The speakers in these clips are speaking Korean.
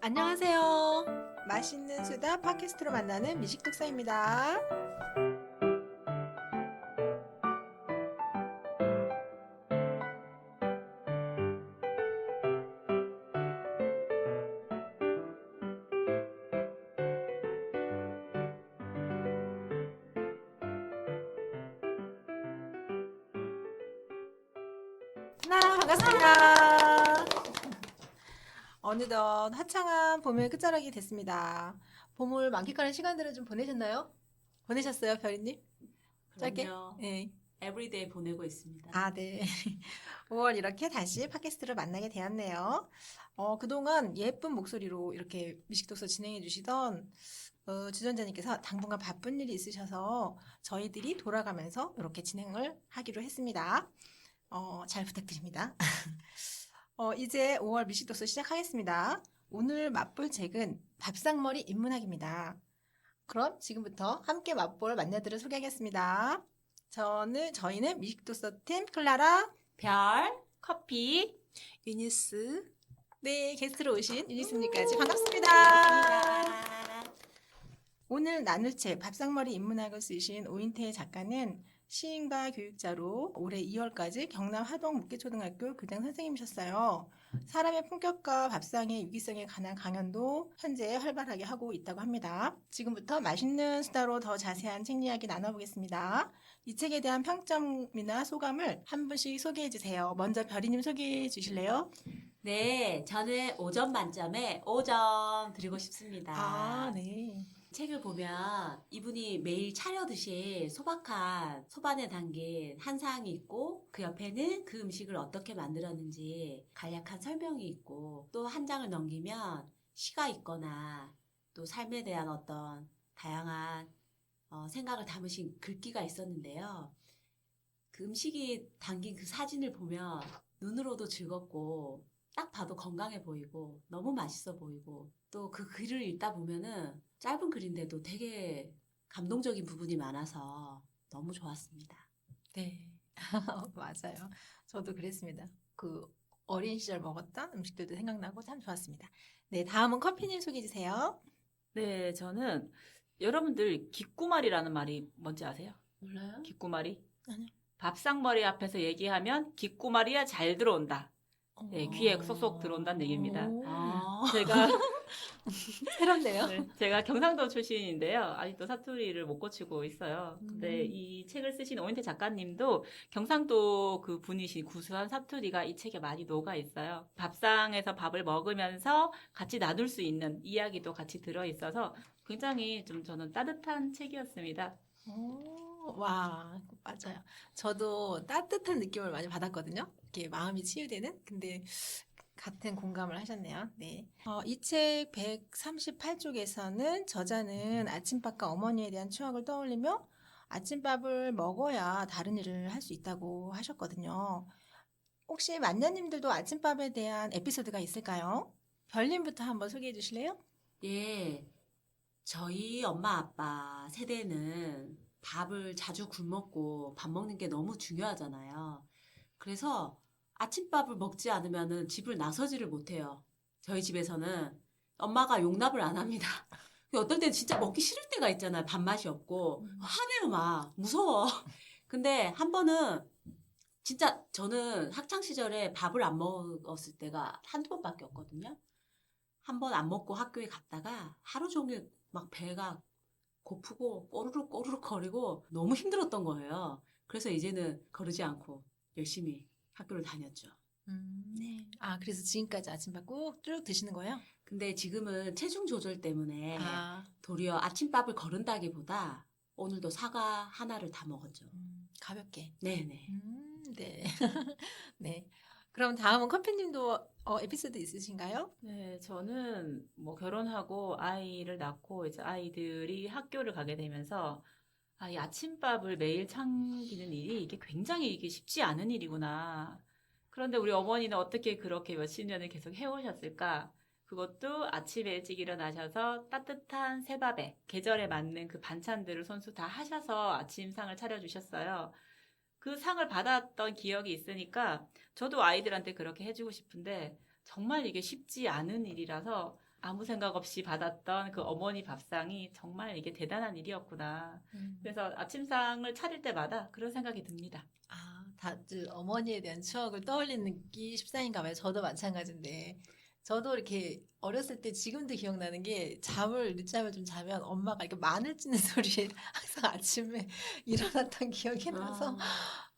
안녕하세요. 맛있는 수다 팟캐스트로 만나는 미식독사입니다. 나 반갑습니다. 어느덧 화창한 봄의 끝자락이 됐습니다. 봄을 만끽하는 시간들을 좀 보내셨나요? 보내셨어요, 별이님? 짧게? 네. 에브리데이 보내고 있습니다. 아, 네. 5월 이렇게 다시 팟캐스트를 만나게 되었네요. 어, 그동안 예쁜 목소리로 이렇게 미식독서 진행해 주시던 어, 주전자님께서 당분간 바쁜 일이 있으셔서 저희들이 돌아가면서 이렇게 진행을 하기로 했습니다. 어, 잘 부탁드립니다. 어, 이제 5월 미식독서 시작하겠습니다. 오늘 맛볼 책은 밥상머리 인문학입니다. 그럼 지금부터 함께 맛볼 만녀들을 소개하겠습니다. 저는 저희는 미식독서 팀 클라라 별, 커피, 유니스 네 게스트로 오신 유니스님까지 반갑습니다. 반갑습니다. 오늘 나눌 책 밥상머리 인문학을 쓰신 오인태 작가는 시인과 교육자로 올해 2월까지 경남 하동 묵계초등학교 교장 선생님이셨어요. 사람의 품격과 밥상의 유기성에 관한 강연도 현재 활발하게 하고 있다고 합니다. 지금부터 맛있는 수다로 더 자세한 책 이야기 나눠보겠습니다. 이 책에 대한 평점이나 소감을 한 분씩 소개해 주세요. 먼저 별이님 소개해 주실래요? 네, 저는 5점 만점에 5점 드리고 싶습니다. 아, 네. 책을 보면 이분이 매일 차려듯이 소박한 소반에 담긴 한 사항이 있고 그 옆에는 그 음식을 어떻게 만들었는지 간략한 설명이 있고 또 한 장을 넘기면 시가 있거나 또 삶에 대한 어떤 다양한 어, 생각을 담으신 글귀가 있었는데요. 그 음식이 담긴 그 사진을 보면 눈으로도 즐겁고 딱 봐도 건강해 보이고 너무 맛있어 보이고 또 그 글을 읽다 보면은 짧은 글인데도 되게 감동적인 부분이 많아서 너무 좋았습니다. 네. 맞아요. 저도 그랬습니다. 그 어린 시절 먹었던 음식들도 생각나고 참 좋았습니다. 네, 다음은 커피님 소개해 주세요. 네, 저는 여러분들 기꾸말이라는 말이 뭔지 아세요? 몰라요? 기꾸말이? 아니요. 밥상머리 앞에서 얘기하면 기꾸말이야 잘 들어온다. 네, 귀에 쏙쏙 들어온다는 얘기입니다. 오, 아, 제가 새롭네요. 네, 제가 경상도 출신인데요. 아직도 사투리를 못 고치고 있어요. 근데 음. 이 책을 쓰신 오인태 작가님도 경상도 그 분이신 구수한 사투리가 이 책에 많이 녹아 있어요. 밥상에서 밥을 먹으면서 같이 나눌 수 있는 이야기도 같이 들어 있어서 굉장히 좀 저는 따뜻한 책이었습니다. 오, 와, 맞아요. 저도 따뜻한 느낌을 많이 받았거든요. 이렇게 마음이 치유되는? 근데 같은 공감을 하셨네요. 네. 어, 이 책 138쪽에서는 저자는 아침밥과 어머니에 대한 추억을 떠올리며 아침밥을 먹어야 다른 일을 할 수 있다고 하셨거든요. 혹시 만녀님들도 아침밥에 대한 에피소드가 있을까요? 별님부터 한번 소개해 주실래요? 예. 저희 엄마 아빠 세대는 밥을 자주 굶먹고 밥 먹는 게 너무 중요하잖아요. 그래서 아침밥을 먹지 않으면은 집을 나서지를 못해요. 저희 집에서는 엄마가 용납을 안 합니다. 어떨 때는 진짜 먹기 싫을 때가 있잖아요. 밥맛이 없고. 음. 화내요, 막. 무서워. 근데 한 번은 진짜 저는 학창 시절에 밥을 안 먹었을 때가 한두 번밖에 없거든요. 한 번 안 먹고 학교에 갔다가 하루 종일 막 배가 고프고 꼬르륵 꼬르륵 거리고 너무 힘들었던 거예요. 그래서 이제는 거르지 않고 열심히 학교를 다녔죠. 음, 아, 그래서 지금까지 아침밥 꼭 쭉 드시는 거예요? 근데 지금은 체중 조절 때문에 아, 도리어 아침밥을 거른다기보다 오늘도 사과 하나를 다 먹었죠. 음, 가볍게. 네네. 음, 네. 네. 그럼 다음은 커피님도 어, 에피소드 있으신가요? 네, 저는 뭐 결혼하고 아이를 낳고 이제 아이들이 학교를 가게 되면서 아, 이 아침밥을 매일 챙기는 일이 이게 굉장히 이게 쉽지 않은 일이구나. 그런데 우리 어머니는 어떻게 그렇게 몇십 년을 계속 해오셨을까? 그것도 아침에 일찍 일어나셔서 따뜻한 새밥에 계절에 맞는 그 반찬들을 손수 다 하셔서 아침상을 차려주셨어요. 그 상을 받았던 기억이 있으니까 저도 아이들한테 그렇게 해주고 싶은데 정말 이게 쉽지 않은 일이라서 아무 생각 없이 받았던 그 어머니 밥상이 정말 이게 대단한 일이었구나. 그래서 아침상을 차릴 때마다 그런 생각이 듭니다. 아, 다들 어머니에 대한 추억을 떠올리는 게 십상인가 봐요. 저도 마찬가지인데. 저도 이렇게 어렸을 때 지금도 기억나는 게 잠을 늦잠을 좀 자면 엄마가 이렇게 마늘 찢는 소리에 항상 아침에 일어났던 기억이 나서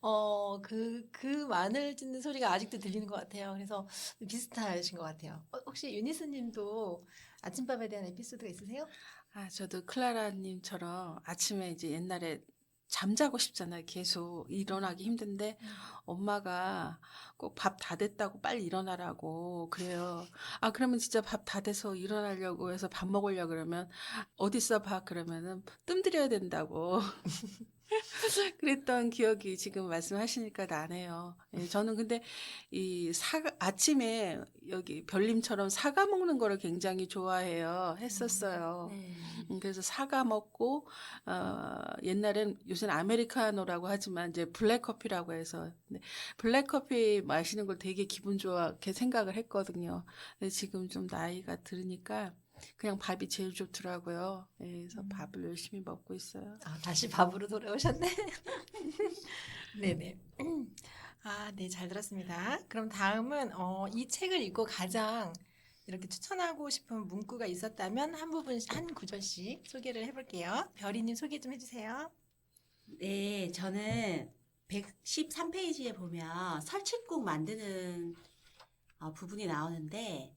어, 그, 그 마늘 찢는 소리가 아직도 들리는 것 같아요. 그래서 비슷하신 것 같아요. 어, 혹시 유니스 님도 아침밥에 대한 에피소드가 있으세요? 아, 저도 클라라님처럼 아침에 이제 옛날에 잠자고 싶잖아요. 계속 일어나기 힘든데 엄마가 꼭 밥 다 됐다고 빨리 일어나라고 그래요. 아, 그러면 진짜 밥 다 돼서 일어나려고 해서 밥 먹으려 그러면 어딨어 밥 그러면은 뜸 들여야 된다고. 그랬던 기억이 지금 말씀하시니까 나네요. 예, 저는 근데 이 사과, 아침에 여기 별님처럼 사과 먹는 거를 굉장히 좋아해요. 했었어요. 네. 음, 그래서 사과 먹고 어 옛날엔 요새는 아메리카노라고 하지만 이제 블랙커피라고 해서 근데 블랙커피 마시는 걸 되게 기분 좋게 생각을 했거든요. 근데 지금 좀 나이가 들으니까 그냥 밥이 제일 좋더라고요. 예, 그래서 음. 밥을 열심히 먹고 있어요. 아, 다시 밥으로 돌아오셨네. 네네. 아, 네, 잘 들었습니다. 그럼 다음은, 어, 이 책을 읽고 가장 이렇게 추천하고 싶은 문구가 있었다면 한 부분, 한 구절씩 소개를 해볼게요. 별이님 소개 좀 해주세요. 네, 저는 113페이지에 보면 설치국 만드는 어, 부분이 나오는데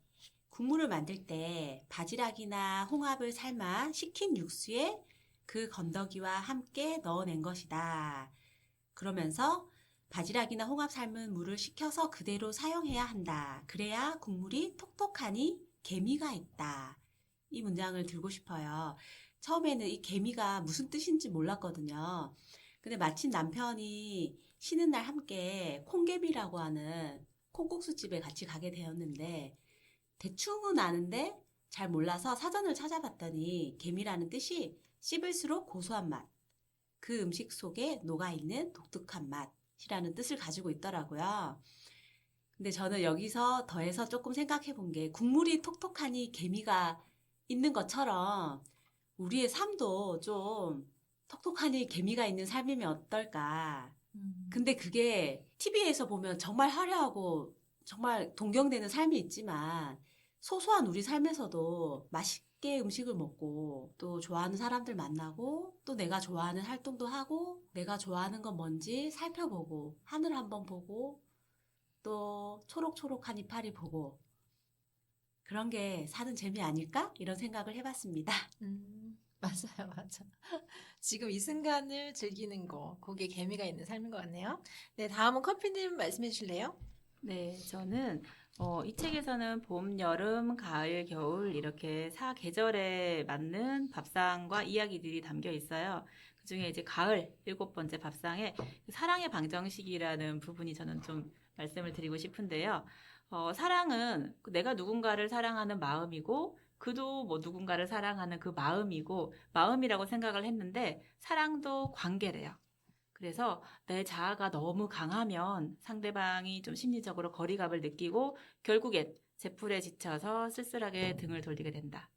국물을 만들 때 바지락이나 홍합을 삶아 식힌 육수에 그 건더기와 함께 넣어낸 것이다. 그러면서 바지락이나 홍합 삶은 물을 식혀서 그대로 사용해야 한다. 그래야 국물이 톡톡하니 개미가 있다. 이 문장을 들고 싶어요. 처음에는 이 개미가 무슨 뜻인지 몰랐거든요. 근데 마침 남편이 쉬는 날 함께 콩개비라고 하는 콩국수집에 같이 가게 되었는데 대충은 아는데 잘 몰라서 사전을 찾아봤더니 개미라는 뜻이 씹을수록 고소한 맛, 그 음식 속에 녹아있는 독특한 맛이라는 뜻을 가지고 있더라고요. 근데 저는 여기서 더해서 조금 생각해 본 게 국물이 톡톡하니 개미가 있는 것처럼 우리의 삶도 좀 톡톡하니 개미가 있는 삶이면 어떨까. 근데 그게 TV에서 보면 정말 화려하고 정말 동경되는 삶이 있지만 소소한 우리 삶에서도 맛있게 음식을 먹고 또 좋아하는 사람들 만나고 또 내가 좋아하는 활동도 하고 내가 좋아하는 건 뭔지 살펴보고 하늘 한번 보고 또 초록초록한 이파리 보고 그런 게 사는 재미 아닐까? 이런 생각을 해봤습니다. 음, 맞아요, 맞아. 지금 이 순간을 즐기는 거, 그게 개미가 있는 삶인 것 같네요. 네, 다음은 커피님 말씀해 주실래요? 네, 저는 어, 이 책에서는 봄, 여름, 가을, 겨울 이렇게 사 계절에 맞는 밥상과 이야기들이 담겨 있어요. 그중에 이제 가을 일곱 번째 밥상에 사랑의 방정식이라는 부분이 저는 좀 말씀을 드리고 싶은데요. 어, 사랑은 내가 누군가를 사랑하는 마음이고 그도 뭐 누군가를 사랑하는 그 마음이고 마음이라고 생각을 했는데 사랑도 관계래요. 그래서 내 자아가 너무 강하면 상대방이 좀 심리적으로 거리감을 느끼고 결국엔 제풀에 지쳐서 쓸쓸하게 등을 돌리게 된다.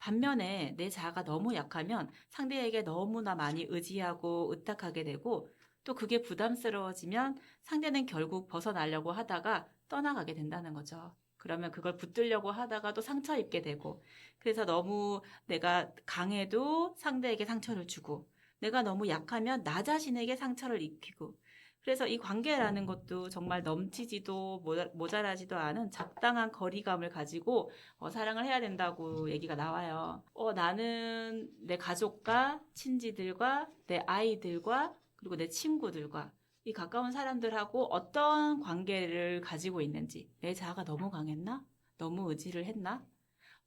반면에 내 자아가 너무 약하면 상대에게 너무나 많이 의지하고 의탁하게 되고 또 그게 부담스러워지면 상대는 결국 벗어나려고 하다가 떠나가게 된다는 거죠. 그러면 그걸 붙들려고 하다가 또 상처 입게 되고 그래서 너무 내가 강해도 상대에게 상처를 주고 내가 너무 약하면 나 자신에게 상처를 입히고 그래서 이 관계라는 것도 정말 넘치지도 모자- 모자라지도 않은 적당한 거리감을 가지고 어, 사랑을 해야 된다고 얘기가 나와요. 어, 나는 내 가족과 친지들과 내 아이들과 그리고 내 친구들과 이 가까운 사람들하고 어떤 관계를 가지고 있는지 내 자아가 너무 강했나? 너무 의지를 했나?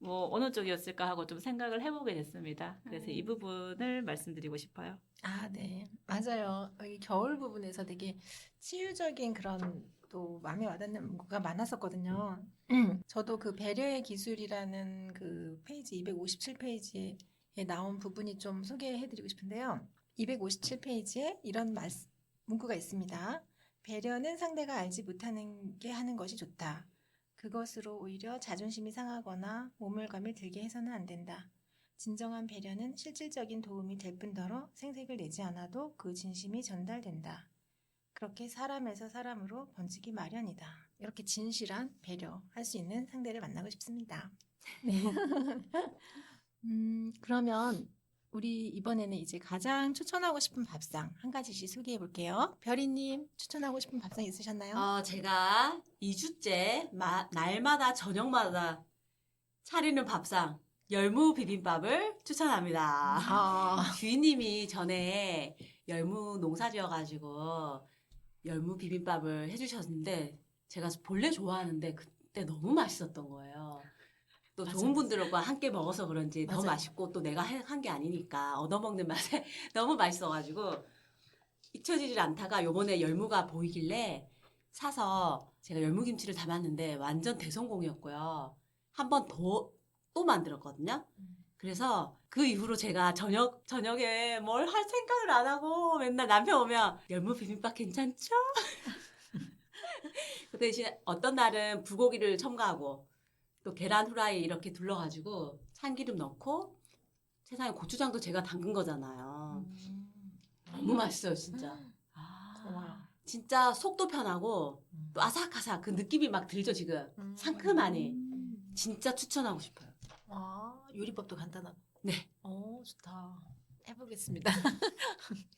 뭐 어느 쪽이었을까 하고 좀 생각을 해보게 됐습니다. 그래서 이 부분을 말씀드리고 싶어요. 아, 네. 맞아요. 이 겨울 부분에서 되게 치유적인 그런 또 마음에 와닿는 문구가 많았었거든요. 저도 그 배려의 기술이라는 그 페이지 257페이지에 나온 부분이 좀 소개해드리고 싶은데요. 257페이지에 이런 말, 문구가 있습니다. 배려는 상대가 알지 못하는 게 하는 것이 좋다. 그것으로 오히려 자존심이 상하거나 모멸감을 들게 해서는 안 된다. 진정한 배려는 실질적인 도움이 될 뿐더러 생색을 내지 않아도 그 진심이 전달된다. 그렇게 사람에서 사람으로 번지기 마련이다. 이렇게 진실한 배려 할 수 있는 상대를 만나고 싶습니다. 네. 음, 그러면 우리 이번에는 이제 가장 추천하고 싶은 밥상 한 가지씩 소개해 볼게요. 별이님 추천하고 싶은 밥상 있으셨나요? 어, 제가 2주째 날마다 저녁마다 차리는 밥상 열무 비빔밥을 추천합니다. 아, 주인님이 전에 열무 농사 지어가지고 열무 비빔밥을 해주셨는데 제가 본래 좋아하는데 그때 너무 맛있었던 거예요. 또 맞아요. 좋은 분들과 함께 먹어서 그런지 더 맞아요. 맛있고 또 내가 한 게 아니니까 얻어먹는 맛에 너무 맛있어가지고 잊혀지질 않다가 요번에 열무가 보이길래 사서 제가 열무김치를 담았는데 완전 대성공이었고요. 한 번 더 또 만들었거든요. 그래서 그 이후로 제가 저녁 저녁에 뭘 할 생각을 안 하고 맨날 남편 오면 열무 비빔밥 괜찮죠? 그 대신 어떤 날은 불고기를 첨가하고 또 계란 후라이 이렇게 둘러가지고 참기름 넣고 세상에 고추장도 제가 담근 거잖아요. 너무 맛있어요 진짜. 와. 진짜 속도 편하고 또 아삭아삭 그 느낌이 막 들죠 지금. 상큼하니 진짜 추천하고 싶어요. 아, 요리법도 간단하고. 네. 오, 좋다. 해보겠습니다.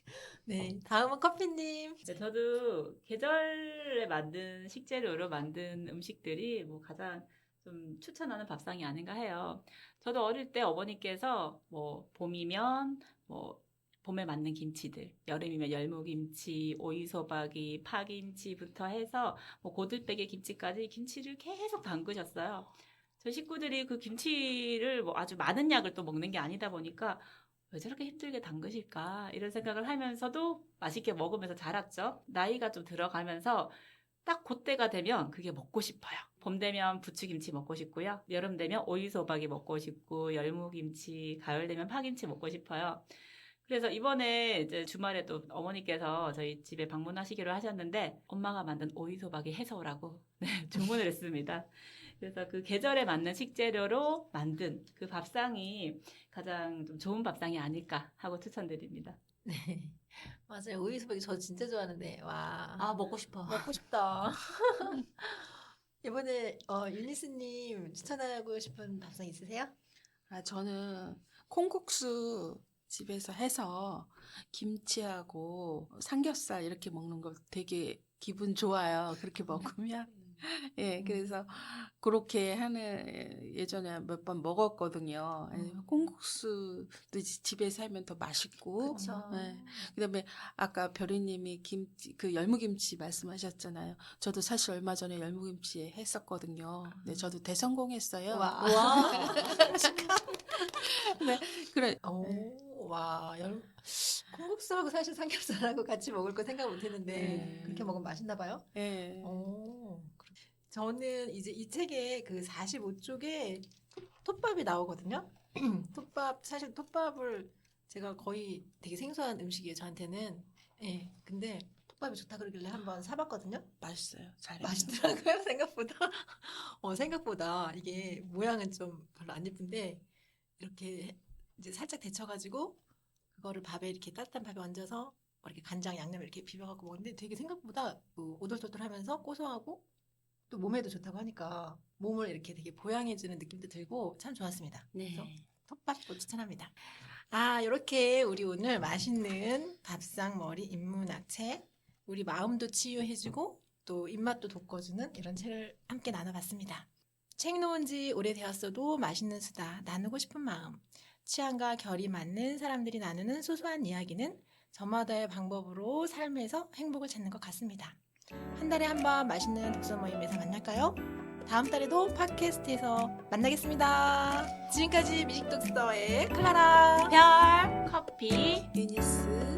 네, 다음은 커피님. 이제 저도 계절에 만든 식재료로 만든 음식들이 뭐 가장 좀 추천하는 밥상이 아닌가 해요. 저도 어릴 때 어머니께서 뭐 봄이면 뭐 봄에 맞는 김치들, 여름이면 열무김치, 오이소박이, 파김치부터 해서 뭐 고들빼기 김치까지 김치를 계속 담그셨어요. 저희 식구들이 그 김치를 뭐 아주 많은 약을 또 먹는 게 아니다 보니까 왜 저렇게 힘들게 담그실까 이런 생각을 하면서도 맛있게 먹으면서 자랐죠. 나이가 좀 들어가면서 딱 그때가 되면 그게 먹고 싶어요. 봄 되면 부추김치 먹고 싶고요. 여름 되면 오이소박이 먹고 싶고 열무김치, 가을 되면 파김치 먹고 싶어요. 그래서 이번에 이제 주말에도 어머니께서 저희 집에 방문하시기로 하셨는데 엄마가 만든 오이소박이 해서 오라고 네, 주문을 했습니다. 그래서 그 계절에 맞는 식재료로 만든 그 밥상이 가장 좀 좋은 밥상이 아닐까 하고 추천드립니다. 네. 맞아요. 오이 소박이 저 진짜 좋아하는데, 와. 아 먹고 싶어. 먹고 싶다. 이번에, 어, 율리스님 추천하고 싶은 밥상 있으세요? 아, 저는 콩국수 집에서 해서 김치하고 삼겹살 이렇게 먹는 거 되게 기분 좋아요. 그렇게 먹으면. 예, 그래서 그렇게 하는 예전에 몇 번 먹었거든요. 예, 음. 콩국수도 지- 집에서 하면 더 맛있고. 네. 그다음에 아까 별이님이 김치 그 열무김치 말씀하셨잖아요. 저도 사실 얼마 전에 열무김치 했었거든요. 네, 저도 대성공했어요. 와. 와. 네, 그래. 오, 와. 열... 콩국수하고 사실 삼겹살하고 같이 먹을 거 생각 못 했는데, 네. 그렇게 먹으면 맛있나 봐요? 예. 오, 그렇- 저는 이제 이 책에 그 45쪽에 톱밥이 나오거든요. 톱밥, 사실 톱밥을 제가 거의 되게 생소한 음식이에요, 저한테는. 예. 근데 톱밥이 좋다 그러길래 한번 사봤거든요. 맛있어요. 잘 맛있더라고요, 생각보다. 어, 생각보다 이게 모양은 좀 별로 안 예쁜데, 이렇게 이제 살짝 데쳐가지고, 그거를 밥에 이렇게 따뜻한 밥에 얹어서, 뭐 이렇게 간장, 양념 이렇게 비벼갖고 먹는데 되게 생각보다 그 오돌토돌하면서 고소하고, 또 몸에도 좋다고 하니까, 몸을 이렇게 되게 보양해주는 느낌도 들고, 참 좋았습니다. 네. 톱밥도 추천합니다. 아, 이렇게 우리 오늘 맛있는 밥상 머리 인문학 책, 우리 마음도 치유해주고 또 입맛도 돋궈주는 이런 책을 함께 나눠봤습니다. 책 놓은 지 오래되었어도 맛있는 수다 나누고 싶은 마음, 취향과 결이 맞는 사람들이 나누는 소소한 이야기는 저마다의 방법으로 삶에서 행복을 찾는 것 같습니다. 한 달에 한 번 맛있는 독서 모임에서 만날까요? 다음 달에도 팟캐스트에서 만나겠습니다. 지금까지 미식독서의 클라라 별 커피 유니스.